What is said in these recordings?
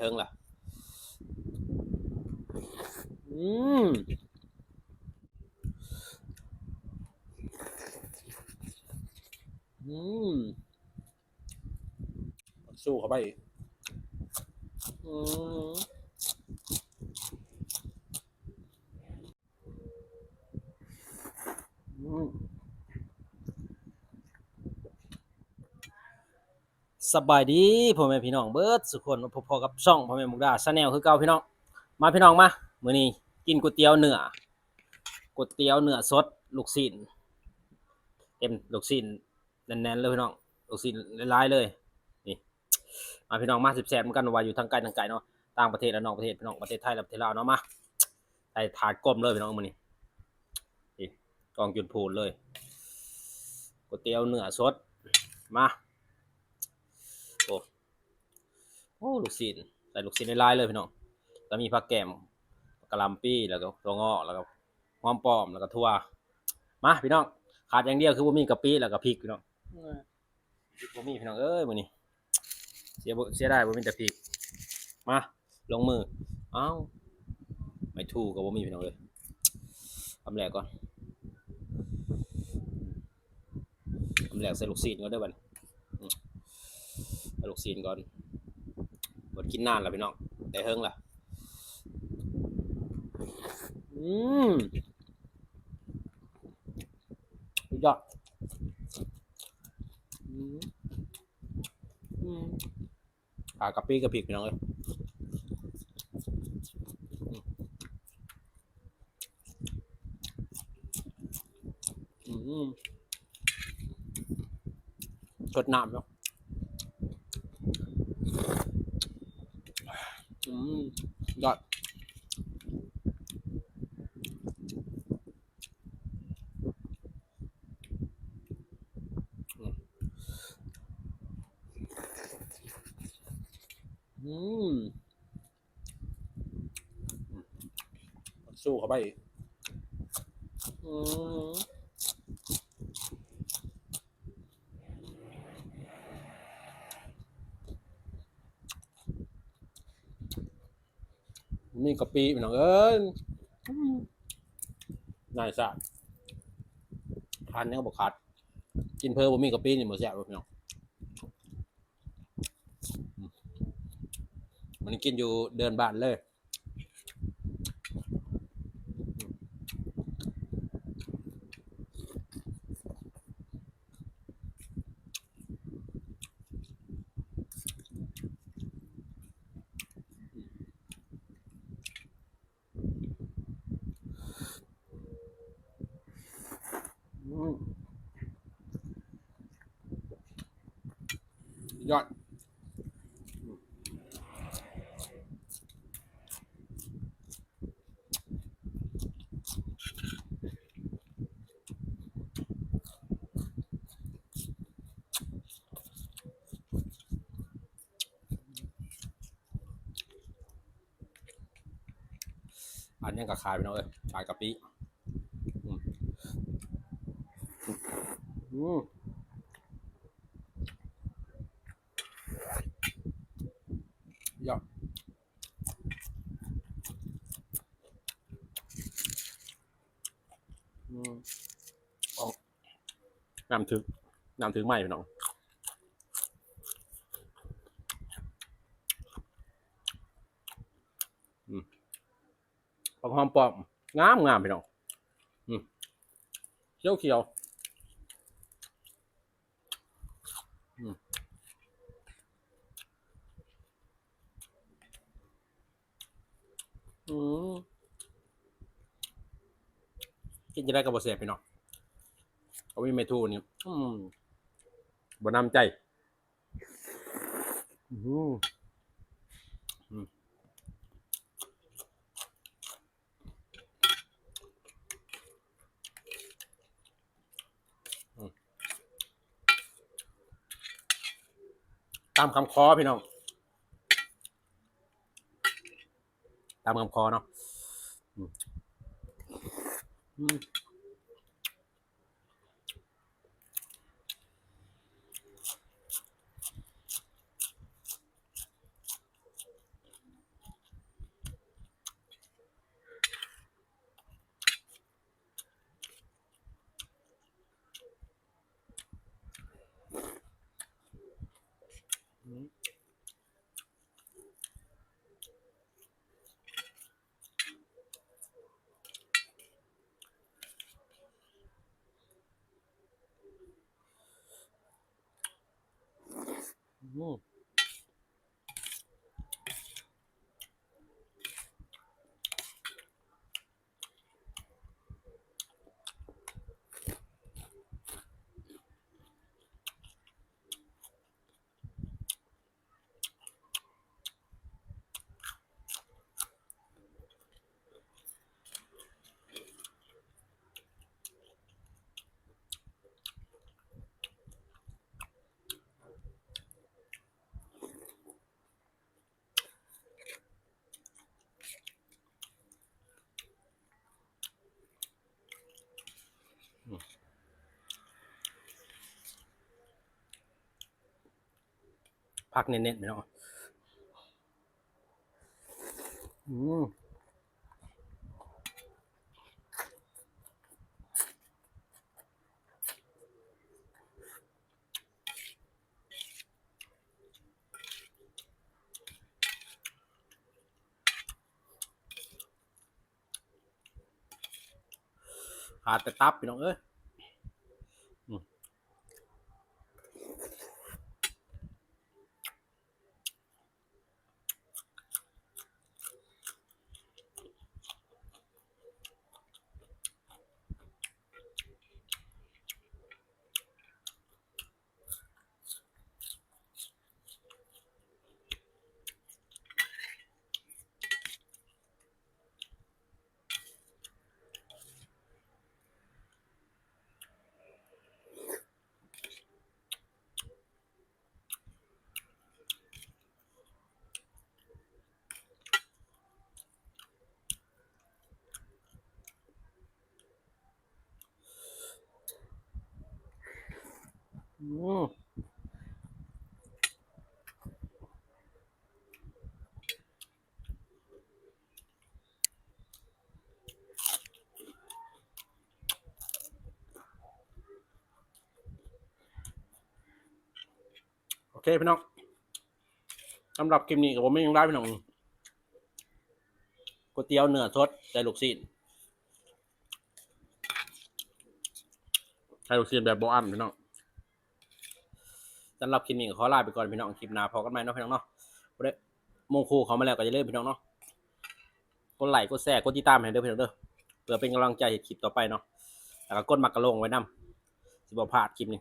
เฮิงล่ะ อืมอืมสู้เข้าไป อืม สบายดีพ่อแม่พี่น้องเบิร์ดสุกคนมาพบๆกับช่องพ่อแม่มุกดาชาแนลคือเก่าพี่น้อง มาพี่น้องมามื้อนี้กินก๋วยเตี๋ยวเนื้อก๋วยเตี๋ยวเนื้อสดลูกชิ้นเต็มลูกชิ้นแน่นๆเลยพี่น้องลูกชิ้นหลายๆเลยนี่มาพี่น้องมาสิบแสนเหมือนกันว่าอยู่ทางไกลทางไกลเนาะต่างประเทศและนอกประเทศพี่น้องประเทศไทยและประเทศลาวเนาะมาใส่ถาดกลมเลยพี่น้องมื้อนี้นี่กองจุนพูนเลยก๋วยเตี๋ยวเนื้อสดมาโอ้ โอ้ลูกชิ้นใส่ลูกชิ้นหลายเลยพี่น้องแล้วมีผักแกมกะลำปี้แล้วก็ตัวงอกแล้วก็หอมปอมแล้วก็ถั่วมาพี่น้องขาดอย่างเดียวคือบ่มีกะปิแล้วก็พริกพี่น้องบ่มีพี่น้องเอ้ยมื้อนี้เสียบ่เสียได้บ่มีแต่พริกมาลงมือเอ้าไม่ถูกกับบ่มีพี่น้องเลยทำแรกก่อนทำแรกใส่ลูกซีนก่อนเด้อบัดนี้อืมใส่ลูกซีนก่อน กินนานแล้วพี่น้องได้เฮิงล่ะ อืมสุดยอดอืมอืมปลากะปิกะปิพี่น้องเอ้ยอืมสดน้ำเนาะอืม ยอดอืมสู้เข้าไปอืม มีกะปิพี่น้องเอ้ยอืมนายสะทานยังบ่ขาด กินเพอบ่มีกะปินี่บ่แซ่บบ่พี่น้องอืมมันกินอยู่เดินบ้านเลย ยอดอันนี้ก็ขายไปเนาะเอ้ยขายกะปิอืมอืม ยอดอืมเอาน้ำถึงน้ำถึงไหมพี่น้องอืมผักหอมปอมงามงามพี่น้องอืมเขียวเขียว อืมกินจะได้กับบเสียพี่น้องเอาวิเมทูนี่อืมบนน้ำใจ อืมอืมตามคำคอพี่น้อง ตามคำคอเนาะ move พักเน้นๆพี่น้องอืมขาดแต่ตับพี่น้องเอ้ย อืมโอเคพี่น้องสำหรับคลิปนี้กับผมไม่ยังได้พี่น้องก๋วยเตี๋ยวเนื้อสดใส่ลูกชิ้นใส่ลูกชิ้นแบบโบอันพี่น้องสำหรับคลิปนี้ก็ขอลาไปก่อนพี่น้องคลิปหน้าพอกันใหม่เนาะพี่น้องเนาะบ่ได้มงคูเขามาแล้วก็จะเล่นพี่น้องเนาะกดไลค์กดแชร์กดติดตามให้เด้อพี่น้องเด้อเพื่อเป็นกำลังใจให้คลิปต่อไปเนาะแล้วก็กดมักกระลงไว้นํสิบ่พลาดคลิปนี้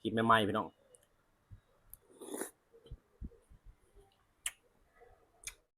คลิปใหม่ๆพี่น้อง